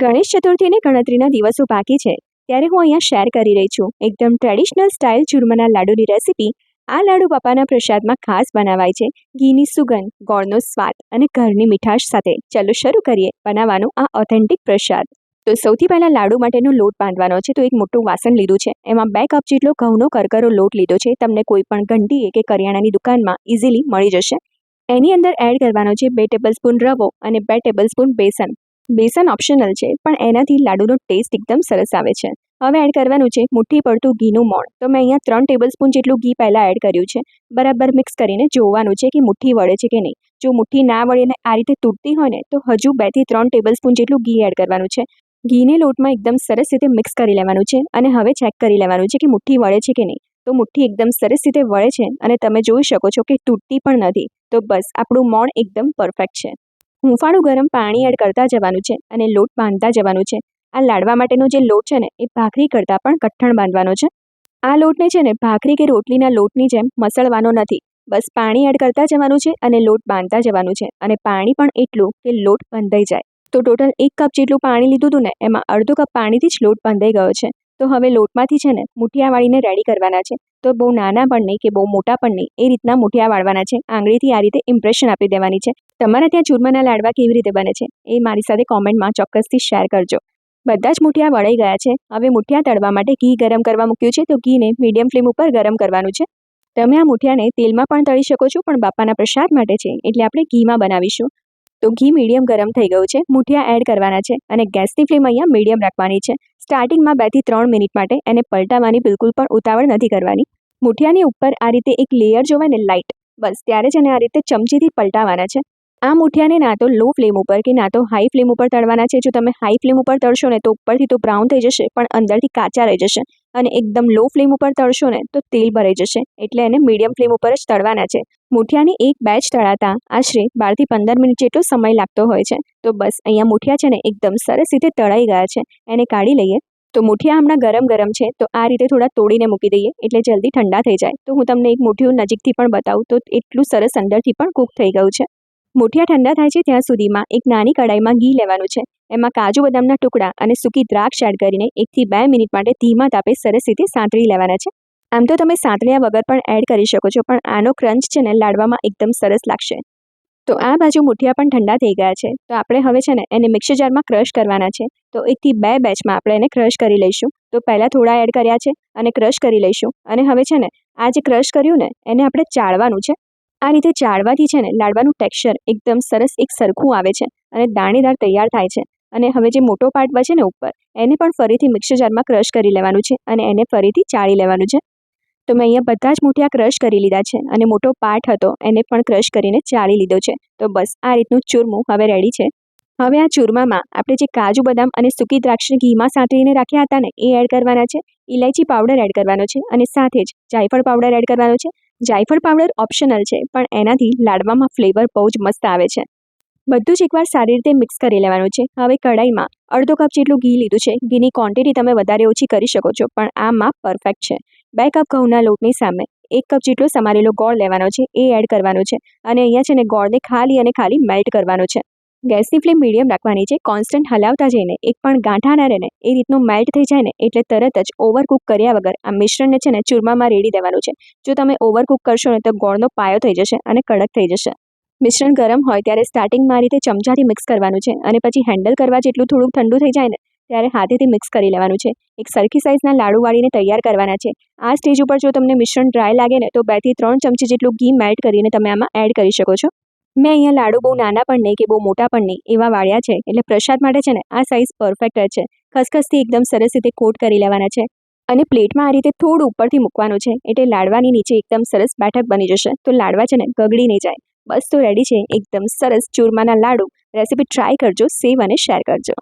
ગણેશ ચતુર્થીની ગણતરીના દિવસો બાકી છે, ત્યારે હું અહીંયા શેર કરી રહી છું. એકદમ ટ્રેડિશનલ સ્ટાઇલ ચૂરમાના લાડુની રેસીપી આ લાડુ બાપાના પ્રસાદમાં ખાસ બનાવાય છે. ઘીની સુગંધ, ગોળનો સ્વાદ અને ઘરની મીઠાશ સાથે. ચલો શરૂ કરીએ બનાવવાનો આ ઓથેન્ટિક પ્રસાદ. તો સૌથી પહેલાં લાડુ માટેનો લોટ બાંધવાનો છે. તો એક મોટું વાસણ લીધું છે. એમાં બે કપ જેટલો ઘઉંનો કરકરો લોટ લીધો છે. તમને કોઈ પણ ઘંટીએ કે કરિયાણાની દુકાનમાં ઇઝીલી મળી જશે. એની અંદર એડ કરવાનો છે બે ટેબલ સ્પૂન રવો અને બે ટેબલ સ્પૂન બેસન. બેસન ઓપ્શનલ છે, પણ એનાથી લાડુનો ટેસ્ટ એકદમ સરસ આવે છે. હવે એડ કરવાનું છે મુઠ્ઠી પડતું ઘીનું મોણ. તો મેં અહીંયા ત્રણ ટેબલ સ્પૂન જેટલું ઘી પહેલાં એડ કર્યું છે. બરાબર મિક્સ કરીને જોવાનું છે કે મુઠ્ઠી વળે છે કે નહીં. જો મુઠ્ઠી ના વળે ને આ રીતે તૂટતી હોય ને, તો હજુ બેથી ત્રણ ટેબલ સ્પૂન જેટલું ઘી એડ કરવાનું છે. ઘીને લોટમાં એકદમ સરસ રીતે મિક્સ કરી લેવાનું છે અને હવે ચેક કરી લેવાનું છે કે મુઠ્ઠી વળે છે કે નહીં. તો મુઠ્ઠી એકદમ સરસ રીતે વળે છે અને તમે જોઈ શકો છો કે તૂટતી પણ નથી. તો બસ, આપણું મોણ એકદમ પરફેક્ટ છે. હૂંફાળું ગરમ પાણી એડ કરતા જવાનું છે અને લોટ બાંધતા જવાનું છે. આ લાડવા માટેનો જે લોટ છે ને, એ ભાખરી કરતાં પણ કઠણ બાંધવાનો છે. આ લોટને છે ને, ભાખરી કે રોટલીના લોટની જેમ મસળવાનો નથી. બસ પાણી એડ કરતા જવાનું છે અને લોટ બાંધતા જવાનું છે અને પાણી પણ એટલું કે લોટ બંધાઈ જાય. તો ટોટલ એક કપ જેટલું પાણી લીધું હતું ને, એમાં અડધો કપ પાણીથી જ લોટ બંધાઈ ગયો છે. તો હવે લોટમાંથી છે ને મુઠિયા વાળીને રેડી કરવાના છે. તો બહુ નાના પણ નહીં કે બહુ મોટા પણ નહીં, એ રીતના મુઠિયા વાળવાના છે. આંગળીથી આ રીતે ઇમ્પ્રેશન આપી દેવાની છે. તમારા ત્યાં ચૂરમાના લાડવા કેવી રીતે બને છે, એ મારી સાથે કોમેન્ટમાં ચોક્કસથી શેર કરજો. બધા જ મુઠિયા વળાઈ ગયા છે. હવે મૂઠિયા તળવા માટે ઘી ગરમ કરવા મૂક્યું છે. તો ઘીને મીડિયમ ફ્લેમ ઉપર ગરમ કરવાનું છે. તમે આ મુઠિયાને તેલમાં પણ તળી શકો છો, પણ બાપાના પ્રસાદ માટે છે, એટલે આપણે ઘીમાં બનાવીશું. તો ઘી મીડિયમ ગરમ થઈ ગયું છે. મુઠિયા એડ કરવાના છે અને ગેસની ફ્લેમ અહીંયા મીડિયમ રાખવાની છે. સ્ટાર્ટિંગમાં બેથી ત્રણ મિનિટ માટે એને પલટાવવાની બિલકુલ પણ ઉતાવળ નથી કરવાની. મૂઠિયાની ઉપર આ રીતે એક લેયર જોવાય ને લાઇટ બસ, ત્યારે જ એને આ રીતે ચમચીથી પલટાવવાના છે. આ મુઠિયાને ના તો લો ફ્લેમ ઉપર કે ના તો હાઈ ફ્લેમ ઉપર તળવાના છે. જો તમે હાઈ ફ્લેમ ઉપર તળશો ને તો ઉપરથી તો બ્રાઉન થઈ જશે, પણ અંદરથી કાચા રહી જશે અને એકદમ લો ફ્લેમ ઉપર તળશો ને તો તેલ ભરાઈ જશે. એટલે એને મીડિયમ ફ્લેમ ઉપર જ તળવાના છે. મૂઠિયાની એક બેચ તળાતા આશરે બારથી પંદર મિનિટ જેટલો સમય લાગતો હોય છે. તો બસ, અહીંયા મૂઠિયા છે ને એકદમ સરસ રીતે તળાઈ ગયા છે. એને કાઢી લઈએ. તો મૂઠિયા હમણાં ગરમ ગરમ છે, તો આ રીતે થોડા તોડીને મૂકી દઈએ, એટલે જલ્દી ઠંડા થઈ જાય. તો હું તમને એક મૂઠિયું નજીકથી પણ બતાવું, તો એટલું સરસ અંદરથી પણ કૂક થઈ ગયું છે. મૂઠિયા ઠંડા થાય છે ત્યાં સુધીમાં એક નાની કડાઈમાં ઘી લેવાનું છે. એમાં કાજુ બદામના ટુકડા અને સૂકી દ્રાક્ષ એડ કરીને એકથી બે મિનિટ માટે ધીમા તાપે સરસ રીતે સાંતળી લેવાના છે. આમ તો તમે સાંતળ્યા વગર પણ એડ કરી શકો છો, પણ આનો ક્રંચ છે ને લાડવામાં એકદમ સરસ લાગશે. તો આ બાજુ મૂઠિયા પણ ઠંડા થઈ ગયા છે. તો આપણે હવે છે ને એને મિક્સર જારમાં ક્રશ કરવાના છે. તો એકથી બે બેચમાં આપણે એને ક્રશ કરી લઈશું. તો પહેલાં થોડા એડ કર્યા છે અને ક્રશ કરી લઈશું. અને હવે છે ને આ જે ક્રશ કર્યું ને એને આપણે ચાળવાનું છે. આ રીતે ચાળવાથી છે ને લાડવાનું ટેક્સચર એકદમ સરસ એક સરખું આવે છે અને દાણેદાર તૈયાર થાય છે. અને હવે જે મોટો પાર્ટ બચે ને ઉપર, એને પણ ફરીથી મિક્સર જારમાં ક્રશ કરી લેવાનું છે અને એને ફરીથી ચાળી લેવાનું છે. તો મેં અહીંયા બધા જ મૂઠિયા ક્રશ કરી લીધા છે અને મોટો પાર્ટ હતો, એને પણ ક્રશ કરીને ચાળી લીધો છે. તો બસ, આ રીતનું ચૂરમું હવે રેડી છે. હવે આ ચૂરમામાં આપણે જે કાજુ બદામ અને સૂકી દ્રાક્ષને ઘીમાં સાંતળીને રાખ્યા હતા ને, એ એડ કરવાના છે. ઇલાયચી પાવડર એડ કરવાનો છે અને સાથે જ જાયફળ પાવડર એડ કરવાનો છે. જાયફળ પાવડર ઓપ્શનલ છે, પણ એનાથી લાડવામાં ફ્લેવર બહુ જ મસ્ત આવે છે. બધું જ એકવાર સારી રીતે મિક્સ કરી લેવાનું છે. હવે કઢાઈમાં અડધો કપ જેટલું ઘી લીધું છે. ઘીની ક્વોન્ટિટી તમે વધારે ઓછી કરી શકો છો, પણ આ માપ પરફેક્ટ છે. બે કપ ઘઉંના લોટની સામે એક કપ જેટલો સમારેલો ગોળ લેવાનો છે, એ એડ કરવાનો છે અને અહીંયા છે ને ગોળને ખાલી અને ખાલી મેલ્ટ કરવાનો છે. ગેસની ફ્લેમ મીડિયમ રાખવાની છે કોન્સ્ટન્ટ હલાવતા જઈને એક પણ ગાંઠા ના રહે ને, એ રીતનું મેલ્ટ થઈ જાય ને, એટલે તરત જ ઓવરકુક કર્યા વગર આ મિશ્રણને છે ને ચૂરમામાં રેડી દેવાનું છે. જો તમે ઓવરકુક કરશો ને, તો ગોળનો પાયો થઈ જશે અને કડક થઈ જશે. મિશ્રણ ગરમ હોય ત્યારે સ્ટાર્ટિંગમાં આ રીતે ચમચાથી મિક્સ કરવાનું છે અને પછી હેન્ડલ કરવા જેટલું થોડુંક ઠંડુ થઈ જાય ને ત્યારે હાથેથી મિક્સ કરી લેવાનું છે. એક સરખી સાઇઝના લાડુ વાળીને તૈયાર કરવાના છે. આ સ્ટેજ ઉપર જો તમને મિશ્રણ ડ્રાય લાગે ને તો બેથી ત્રણ ચમચી જેટલું ઘી મેલ્ટ કરીને તમે આમાં એડ કરી શકો છો. મેં અહીંયા લાડુ બહુ નાના પણ નહીં કે બહુ મોટા પણ નહીં એવા વાળ્યા છે. એટલે પ્રસાદ માટે છે ને આ સાઇઝ પરફેક્ટ જ છે. ખસખસથી એકદમ સરસ રીતે કોટ કરી લેવાના છે. અને પ્લેટમાં આ રીતે થોડું ઉપરથી મૂકવાનું છે. એટલે લાડવાની નીચે એકદમ સરસ બેઠક બની જશે. તો લાડવા છે ને ગગડી નહીં જાય. બસ તો રેડી છે. એકદમ સરસ ચૂરમાના લાડુ. રેસીપી ટ્રાય કરજો સેવ અને શેર કરજો.